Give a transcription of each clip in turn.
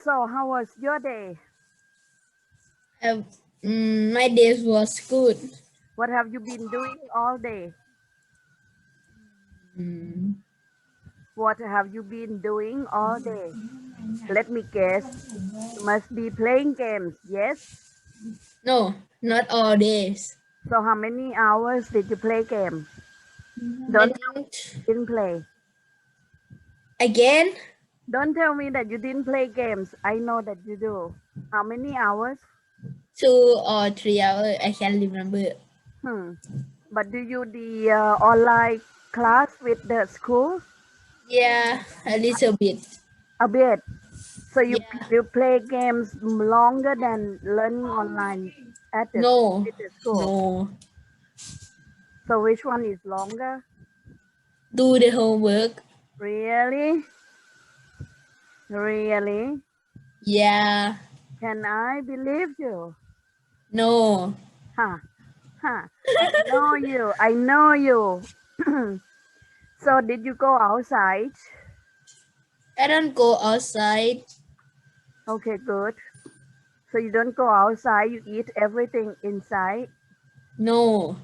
So how was your day? Uh, mm, my day was good. What have you been doing all day? Mm, What have you been doing all day? Let me guess. You must be playing games, yes? no, not all days. So how many hours did you play game? Don't didn't- didn't play. Again, Don't tell me that you didn't play games. I know that you do. How many hours? two or three hours. I can't remember. Hmm. But do you the uh, online class with the school? Yeah, a little bit. A bit. So you Yeah. you play games longer than learning online at the, No, the school. no. So which one is longer? Do the homework. Really? Really? Yeah, Can I believe you? no. Huh. Huh. I know you. I know you. so did you go outside? I don't go outside. Okay, good. So you don't go outside, you eat everything inside. No,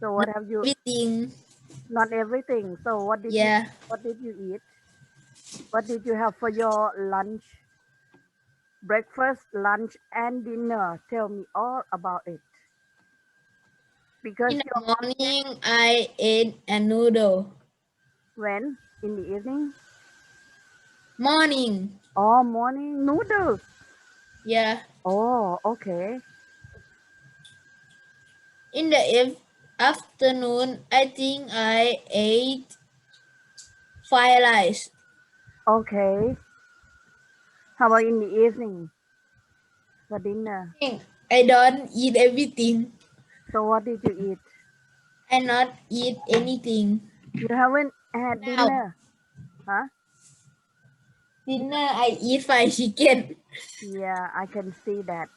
So what have you everything. not everything. So what did you Yeah, what did you eat? What did you have for your lunch? Breakfast, lunch, and dinner. Tell me all about it. Because in the morning I ate a noodle. when in the evening? Morning. Oh, morning noodles. Yeah. Oh, okay. In the afternoon, I think I ate fried rice. Okay. How about in the evening? For dinner. I don't eat everything. So what did you eat? I not eat anything. You haven't had No. dinner. Huh? Dinner I eat fried chicken. Yeah, I can see that.